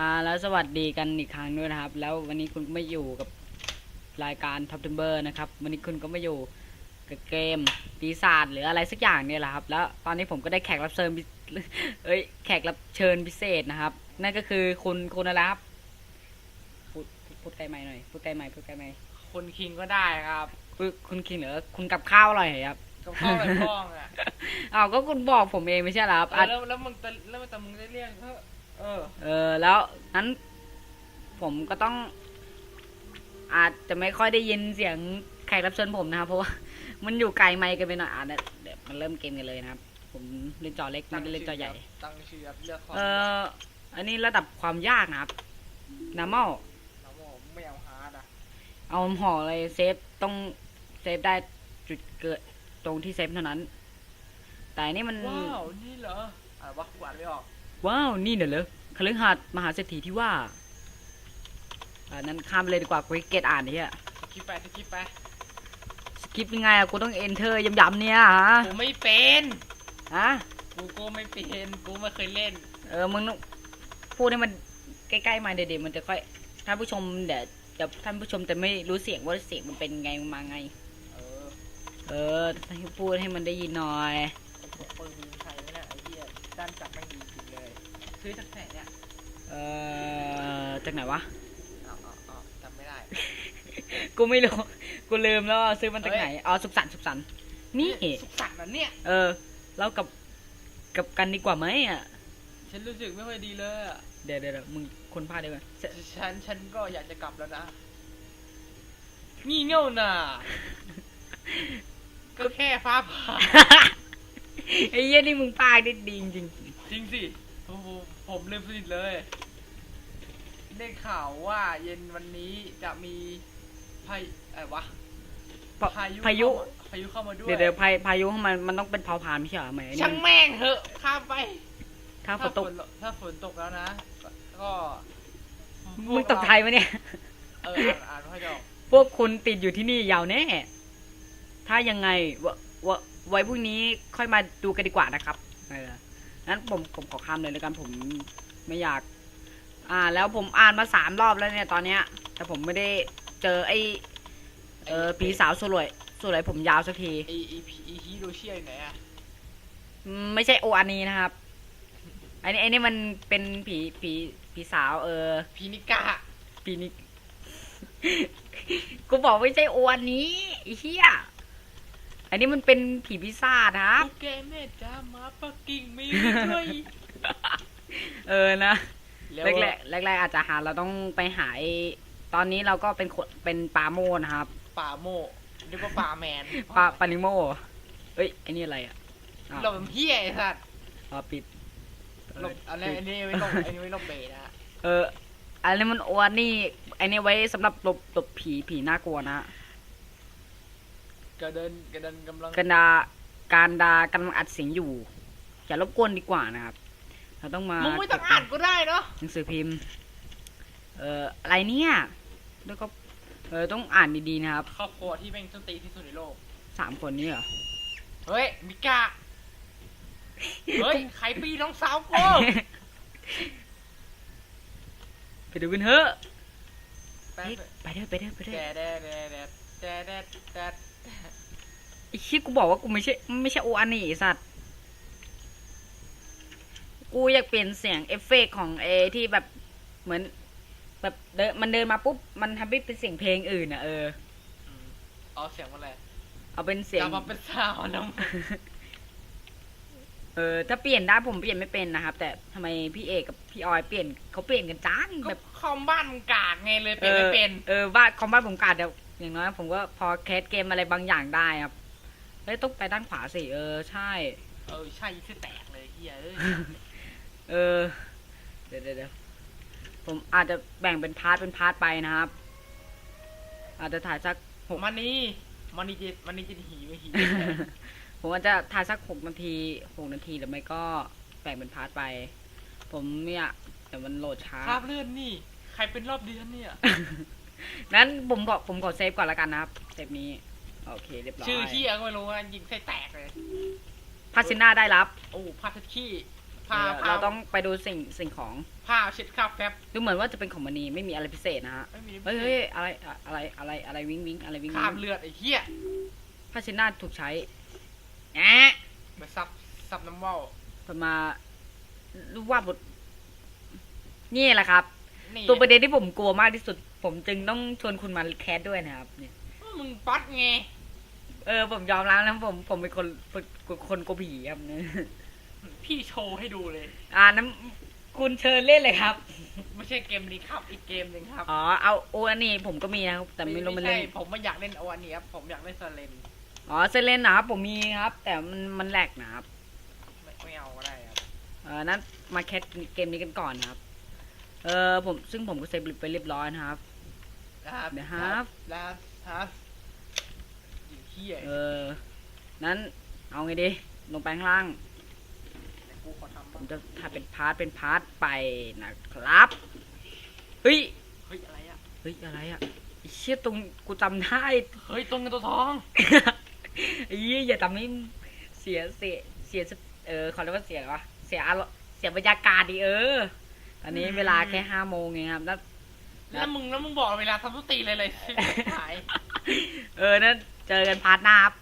อ่าแล้วสวัสดีกันอีกครั้งด้วยนะครับ แล้ววันนี้คุณก็ไม่อยู่กับรายการ Top t e m b e r นะครับ วันนี้คุณก็ไม่อยู่กับเกมปีศาจหรืออะไรสักอย่างเนี่ยแหละครับ แล้วตอนนี้ผมก็ได้แขกรับเชิญพิเอ้ยแขกรับเชิญพิเศษนะครับ นั่นก็คือคุณคุณอะไรครับพูดพูดใกล้ไมค์หน่อยพูดใกล้ไมค์พูดใกล้ไมค์คนคิงก็ได้ครับคุณคุณคิงเหรอคุณกับข้าวอร่อยเหรอครับกับข้าวแบบพ้องอะอ้าวก็คุณบอกผมเองไม่ใช่เหรอครับเออะอแล้วแล้วมึงจะแล้วแต่มึงได้เรียก เออเออ เออ แล้วนั้นผมก็ต้อง อาจจะไม่ค่อยได้ยินเสียงแขกรับเชิญผมนะครับ เพราะว่า มันอยู่ไกลไมค์กันไปหน่อยอะเดี๋ยวเดี๋ยวมันเริ่มเกมกันเลยนะครับ ผมเล่นจอเล็กไม่ได้เล่นจอใหญ่ ตั้งชื่อครับเลือกข้อเออ อันนี้ระดับความยากนะครับ normal น้องโมไม่เอาฮาร์ดอะเอาห่อเลยเซฟต้องเซฟได้จุดเกิดตรงที่เซฟเท่านั้น แต่อันนี่มัน ว้าว นี่เหรออะวะกูอ่านไม่ออก ว้าว นี่เนอะเหรอ คฤหาสน์มหาเศรษฐีที่ว่าอ่านั้นข้ามไปเลยดีกว่ากูขี้เกียจอ่านเนี่ยสกิปไปสกิปไปสคริปต์ยังไงอะกูต้อง enter ย้ำๆเนี่ยฮะกูไม่เป็นฮะกูก็ไม่เป็นกูไม่เคยเล่น เออมึงต้องพูดให้มันใกล้ๆมาเด็ดๆมันจะค่อยท่านผู้ชมเดี๋ยวเดี๋ยวท่านผู้ชมจะไม่รู้เสียงว่าเสียงมันเป็นไงมาไง เออ เออพูดให้มันได้ยินหน่อยไอ้พวกปืนยิงใครไม่น่ะไอ้เหี้ยด้านจับแม่งดีจริงเลย ซื้อจากไหนเนี่ยเออจากไหนวะอ้าวอ้าวอ้าวจำไม่ได้ กูไม่รู้ กูลืมแล้วว่าซื้อมันจากไหน อ๋อ สุขสันต์สุขสันต์นี่ สุขสันต์นะเนี่ย เออ เรากับ กับกันดีกว่าไหมอะ ฉันรู้สึกไม่ค่อยดีเลยอะเดี๋ยวเดี๋ยวเดี๋ยวมึงคนพาดได้ไหมฉัน ฉันก็อยากจะกลับแล้วนะ งี่เง่าน่ะ ก็แค่ฟ้าผ่า ไอ้เหี้ยนี่มึงพากได้ดีจริงจริงสิ โอ้โหผมลืมสนิทเลยได้ข่าวว่าเย็นวันนี้จะมีพายุอะไรวะๆพาพายุพายุเข้มพายุเข้ามาด้วยเดี๋ยวเดี๋ยวพาพายุมันมันต้องเป็นเผาผลาญไม่ใช่เหรอไหมช่างแม่งเหอะข้ามไป ถ้าฝนตกถ้าฝนตกแล้วนะก็มึงตกไทยไหมเนี่ยเอออ่านอ่านไม่ค่อยจะออกพวกคุณติดอยู่ที่นี่ยาวแน่ ถ้ายังไงวะวะไว้พรุ่งนี้ค่อยมาดูกันดีกว่านะครับ เออ นั้นผมผมขอข้ามเลยแล้วกันผมไม่อยาก อ่า แล้วผมอ่านมาสามรอบแล้วเนี่ยตอนเนี้ย แต่ผมไม่ได้เจอไอ้เออผีสาวสวยสวยผมยาวสักทีไอไอพีไอฮิโรเชียอยู่ไหนอะอืมไม่ใช่โออันนี้นะครับ อันนี้อันนี้มันเป็นผีผีผีสาวเออพีนิกะปีนี้กูบอกไม่ใช่โออันนี้ไอ้เหี้ย อันนี้มันเป็นผีพิศาจครับลูกแกแม่จ้ามาปักกิ่งมีด้วยเออนะแล้วแรกแรกๆแรกๆอาจจะหาเราต้องไปหาไอ้ตอนนี้เราก็เป็นคนเป็นปลาโมนะครับป่าโมเรียกว่าป่าแมนปลาปลานิโมเอ้ยไอ้นี่อะไรอะอ้าวหลบเฮียไอ้สัตว์อ๋อปิด หลบอันนี้อันนี้ไม่หลบอันนี้ไม่หลบเบนะเออ อันนี้มันโออันนี่ อันนี้ไว้สำหรับหลบหลบผีผีน่ากลัวนะ กระเดินกระเดินกำลัง กันดาการดากำลังอัดเสียงอยู่ อย่ารบกวนดีกว่านะครับ เราต้องมามึงไม่ต้องอ่านก็ได้เนาะหนังสือพิมพ์ เอ่ออะไรเนี่ยแล้วก็เออต้องอ่านดีๆนะครับครอบครัวที่แม่งต้นตีนที่สุดในโลก สามคนนี้เหรอ เฮ้ย มิกะเฮ้ย ใครปีน้องสาวกู ไปดูกันเถอะแป๊บเฮ้ยไปเถอะไปเถอะไปเถแดอะดแดดแดดแดดแดดแดด ไอ้ชี้ยกูบอกว่ากูไม่ใช่ไม่ใช่โออันนี่ไอ้สัตว์ กูอยากเปลี่ยนเสียงเอฟเฟกต์ของเอที่แบบเหมือน แบบเดินมันเดินมาปุ๊บ มันทำให้เป็นเสียงเพลงอื่นอะเออ อืมเอาเสียงมาเลยเอาเป็นเสียงจะมาเป็นสาวน้องเออถ้าเปลี่ยนได้ผมเปลี่ยนไม่เป็นนะครับ แต่ทำไมพี่เอกกับพี่ออยเปลี่ยนเขาเปลี่ยนกันจังก็แบบ คอมบ้านมึงกากไงเลยเปลี่ยนไม่เป็น เออว่าคอมบ้านผมกาดเดี๋ยว อย่างน้อยผมก็พอแคสเกมอะไรบางอย่างได้ครับ เฮ้ยต้องไปด้านขวาสิ เออ ใช่ เออใช่ที่แตกเลยเฮียเอ้ยเออเดี๋ยวเดี๋ยวเดี๋ยวผมอาจจะแบ่งเป็นพาร์ทเป็นพาร์ทไปนะครับ อาจจะถ่ายสักผมมันนี่มันนี่จะมันนี่จะหีไม่หีผมอาจจะถ่ายสักหกนาทีหกนาทีหรือไม่ก็แบ่งเป็นพาร์ทไป ผมเนี่ยแต่มันโหลดช้าคราบเลื่อนนี่ ใครเป็นรอบเดือนเนี่ย นั้นผมขอผมขอเซฟก่อนละกันนะครับเซฟนี้โอเคเรียบร้อยชื่อเฮียก็ไม่รู้นะยิงใส่แตกเลยพาซิน่าได้รับโอ้พาทัดขี้ผ้าเออผ้าเราต้องไปดูสิ่งสิ่งของผ้าเช็ดคราบแฟบดูเหมือนว่าจะเป็นของมันนีไม่มีอะไรพิเศษนะฮะไม่มีเฮ้ยเฮ้ยอะไรอะไรอะไรอะไรวิงวิงอะไรวิงควิราบงเลือดไอ้เหี้ยผ้าเช็ดหน้าถูกใช้แอะมาซับซับน้ำว่าวประมารู้ว่าบทนี่แหละครับนี่ตัวประเด็นที่ผมกลัวมากที่สุด ผมจึงต้องชวนคุณมาแคสด้วยนะครับ เนี่ยมึงป๊อตไงเออผมยอมรับนะผมผมเป็นคนคนคนกลัวผีครับเนี่ยพี่โชว์ให้ดูเลย อ่านั้นคุณเชิญเล่นเลยครับ ไม่ใช่เกมนี้ครับ อีกเกมหนึ่งครับ อ๋อเอาโออันนี้ผมก็มีนะครับแต่ไม่รู้มันใช่เล่น ผมไม่อยากเล่นเอาอันนี้ครับผมอยากเล่นสเลนอ๋อเซเลนนะครับผมมีครับ แต่มันมันแหลกนะครับ ไม่ไม่เอาก็ได้ครับ เออนั้นมาแคสเกมนี้กันก่อนนะครับ เออผมซึ่งผมก็เซฟไปเรียบร้อยนะครับนะครับนะครับแล้วครับอยู่เหี้ยเออ นั้นเอาไงดี ลงไปข้างล่าง กูขอทำผบ้างมจะถ่ายเป็นพาร์ทเป็นพาร์ทไปนะครับ เฮ้ย เฮ้ยอะไรอะ เฮ้ย อะไรอะไอ้เชี่ยตรงกูจำได้ เฮ้ยตัวเงินตัวทอง ไอ้เหี้ยอย่าทำให้เสียเสียเสียเออเขาเรียกว่าเสียอะไรวะเสียอารมณ์เสียบรรยากาศดิเออ ตอนนี้เวลาแค่ห้าโมงเองครับ แล้ว แล้วมึงแล้วมึงบอกเวลาทำทุกตีเลยเลยหาย เออนั่นเจอกันพาร์ทหน้าครับ